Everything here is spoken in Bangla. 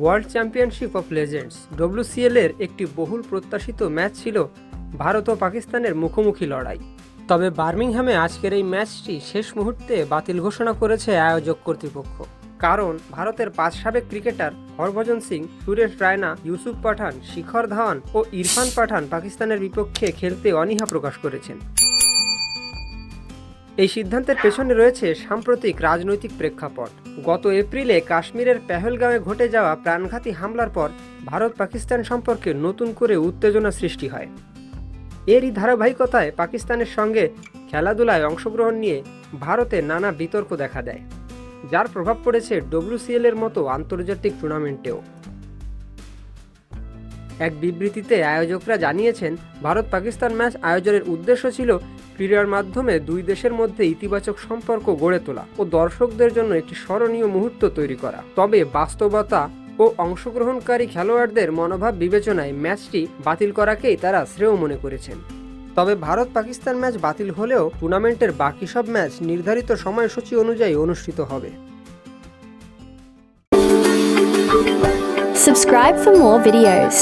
World championship of legends WCL এর একটি বহুল প্রত্যাশিত ম্যাচ ছিল ভারত ও পাকিস্তানের মুখোমুখি লড়াই। তবে বার্মিংহামে আজকের এই ম্যাচটি শেষ মুহূর্তে বাতিল ঘোষণা করেছে আয়োজক কর্তৃপক্ষ। কারণ ভারতের পাঁচ সাবেক ক্রিকেটার হরভজন সিং, সুরেশ রায়না, ইউসুফ পাঠান, শিখর ধাওয়ান ও ইরফান পাঠান পাকিস্তানের বিপক্ষে খেলতে অনীহা প্রকাশ করেছেন। এই সিদ্ধান্তের পেছনে রয়েছে সাম্প্রতিক রাজনৈতিক প্রেক্ষাপট। গত এপ্রিলে কাশ্মীরের পেহেলগাঁওয়ে ঘটে যাওয়া প্রাণঘাতী হামলার পর ভারত পাকিস্তান সম্পর্কে নতুন করে উত্তেজনা সৃষ্টি হয়। এরই ধারাবাহিকতায় পাকিস্তানের সঙ্গে খেলাধুলায় অংশগ্রহণ নিয়ে ভারতে নানা বিতর্ক দেখা দেয়। যার প্রভাব পড়েছে ডব্লিউসিএল এর মতো আন্তর্জাতিক টুর্নামেন্টেও। এক বিবৃতিতে আয়োজকরা জানিয়েছেন, ভারত পাকিস্তান ম্যাচ আয়োজনের উদ্দেশ্য ছিল ক্রীড়ার মাধ্যমে দুই দেশের মধ্যে ইতিবাচক সম্পর্ক গড়ে তোলা ও দর্শকদের জন্য একটি স্মরণীয় মুহূর্ত তৈরি করা। তবে বাস্তবতা ও অংশগ্রহণকারী খেলোয়াড়দের মনোভাব বিবেচনায় ম্যাচটি বাতিল করাকেই তারা শ্রেয় মনে করেছেন। তবে ভারত পাকিস্তান ম্যাচ বাতিল হলেও টুর্নামেন্টের বাকি সব ম্যাচ নির্ধারিত সময়সূচি অনুযায়ী অনুষ্ঠিত হবে। Subscribe for more videos.